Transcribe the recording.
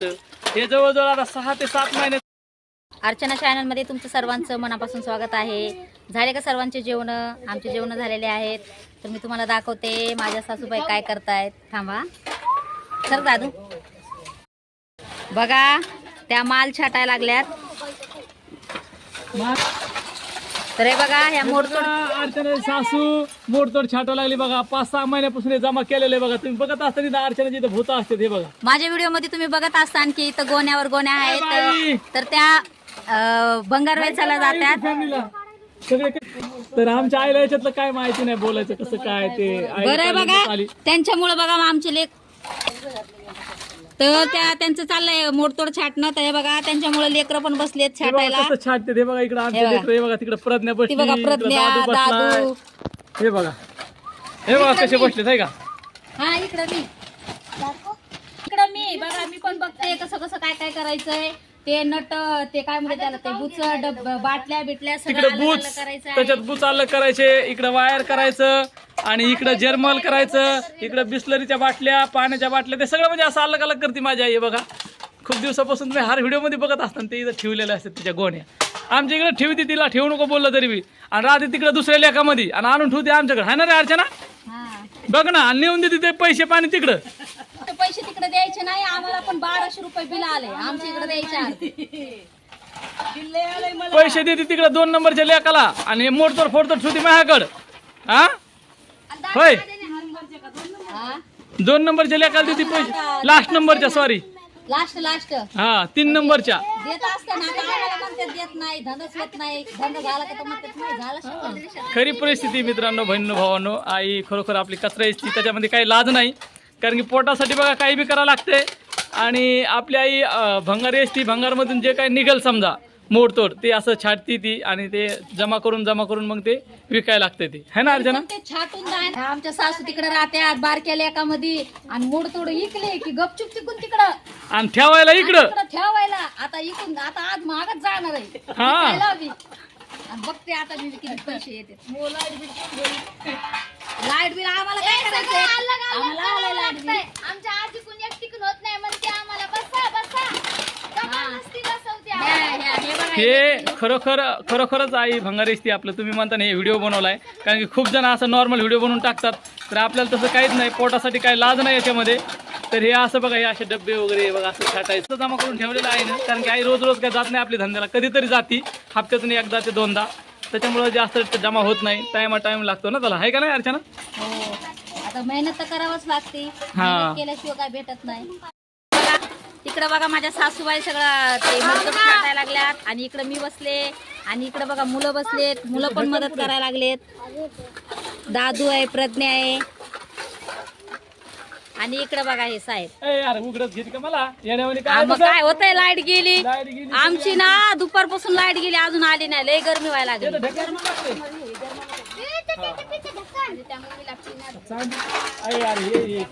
हे जवळजवळ आता सहा ते सात महिने अर्चना चॅनलमध्ये तुमचं सर्वांचं मनापासून स्वागत आहे. झाले का सर्वांचे जेवण? आमचे जेवण झालेले आहेत. तर मी तुम्हाला दाखवते माझ्या सासूबाई काय करतायत. थांबा. सर दादू. बघा त्या माल छाटायला लागल्यात. तर हे बघा ह्या मोडतोड अर्चना सासू मोडतोड छाटा लागली बघा. पाच सहा महिन्यापासून हे जमा केलेले बघा. तुम्ही बघत असताना अर्चनाची इथं भूत असते हे बघा. माझ्या व्हिडिओमध्ये तुम्ही बघत असताना की इथं गोण्यावर गोण्या. आहेत. तर त्या भंगार वेचायला जातात. सगळे तर आमच्या आईला याच्यातलं काय माहिती नाही बोलायचं कसं काय ते. बरं बघा. त्यांच्यामुळे बघा आमचे लेख तर त्या त्यांचं चाललंय मोडतोड छाटणं. तर हे बघा त्यांच्यामुळे लेकरं पण बसलेत छाटायला. कसं छाटते. हे बघा इकडे आमचे. लेकरं, हे बघा तिकडे प्रज्ञा ती बसली बघा इकडं प्रज्ञा दादू बसलाय. दादू. हे बघा. हे बघा कसे बसले आहे का? हा इकडं मी. इकडं मी. बघा मी पण बघते कसं कसं काय काय करायचंय. ते नट ते काय म्हणते त्याला ते बुच डब बाटल्या बिटल्या तिकडे सगळं अलग बूच. अलग करायचं आहे. त्याच्यात बूच अलग करायचे इकडे वायर करायचं. आणि इकडे जर्मल करायचं इकडे बिस्लरीच्या बाटल्या पाण्याच्या बाटल्या ते सगळं म्हणजे असं अलग अलग करते माझी आई बघा. खूप दिवसापासून तुम्ही हर व्हिडिओमध्ये बघत असताना ते इथं ठेवलेले असतात तिच्या गोण्या. आमच्या इकडे ठेवते तिला ठेवू नको बोललं तरी बी. आणि राहते तिकडे दुसऱ्या लेखामध्ये आणि आणून ठेवते आमच्याकडे. हाय ना रे अर्चना? हा. बघ ना आणि नेऊन देते ते पैसे पाणी तिकडं. ते पैसे तिकडे द्यायचे नाही आम्हाला पण बाराशे रुपये बिल आले. आमच्या इकडे द्यायचे आहे. पैसे देते तिकडे दोन नंबरच्या लेखाला आणि मोडतोड फोडतोड ठेवते माझ्याकडं. हा? होय. दोन नंबरच्या लेखाला देते पैसे. लास्ट नंबरच्या सॉरी लास्ट लास्ट हा तीन नंबरच्या. देत असताना आता आम्हाला म्हणतात देत नाही धंदाच होत नाही. धंदा झाला का तर म्हणतात नाही झाला शिकवलं. खरी परिस्थिती मित्रांनो बहिणीनो भावांनो आई खरोखर आपली कचरा असते त्याच्यामध्ये काही लाज नाही. कारण की पोटासाठी बघा काही बी करावं लागते आणि आपली आई अं, भंगारी असती भंगारमधून जे काही निघेल समजा मोडतोड. ते असं छाटती ती आणि ते जमा करून जमा करून मग ते विकायला लागते ती. है ना अर्चना? पण ते छाटून जाय ना. आमच्या सासू तिकडे राहत्यात बारक्या लेकामध्ये. आणि मोड तोड इकले की गपचूप तिकून तिकडं. आणि ठेवायला इकडं. तिकडं ठेवायला. आता इकून आता आज मागच जाणार आहे. हा. विकायला बी. आणि बघते आता मी किती पैसे येते. लाइट बिल आम्हाला काय करायचंय? आम्हाला आलंय लाइट बिल. आमच्या आजी कुणी होत नाही म्हणते आम्हाला बसा बसा जबरदस्ती बसवते हे- हे- खरोखर खरोखरच आई भंगारी असते आपलं. तुम्ही म्हणता हे व्हिडिओ बनवलाय. कारण की खूप जण असं नॉर्मल व्हिडिओ बनवून टाकतात. तर आपल्याला तसं काहीच नाही. पोटासाठी काही लाज नाही याच्यामध्ये. तर हे असं बघा हे असे डब्बे वगैरे बघा असं छाटायचं जमा करून ठेवलेलं आहे ना. कारण की आई रोज रोज काय जात नाही आपली धंद्याला. कधीतरी जाती. हप्त्यातून एकदा ते दोनदा. त्याच्यामुळे जास्त जमा होत नाही. टाइम टाइम लागतो ना त्याला. आहे का नाही अर्चना? हो. आता मेहनत तर करावंच लागते. हा. मेहनत केल्याशिवाय काय भेटत नाही. तिकडं बघा माझ्या सासूबाई सगळं ते मदत करायला लागल्यात. आणि इकडं मी बसले. आणि इकडं बघा मुलं बसलेत. मुलं पण मदत करायला लागलेत. दादू आहे प्रज्ञा आहे. आणि इकडं बघा हे साहेब. ए यार उघडत घेते का मला? येण्यावानी काय मग काय होतंय लाइट गेली. लाइट गेली. आमची ना दुपारपासून लाइट गेली अजून आली नाही. लय गरमी व्हायला लागली. त्यामुळे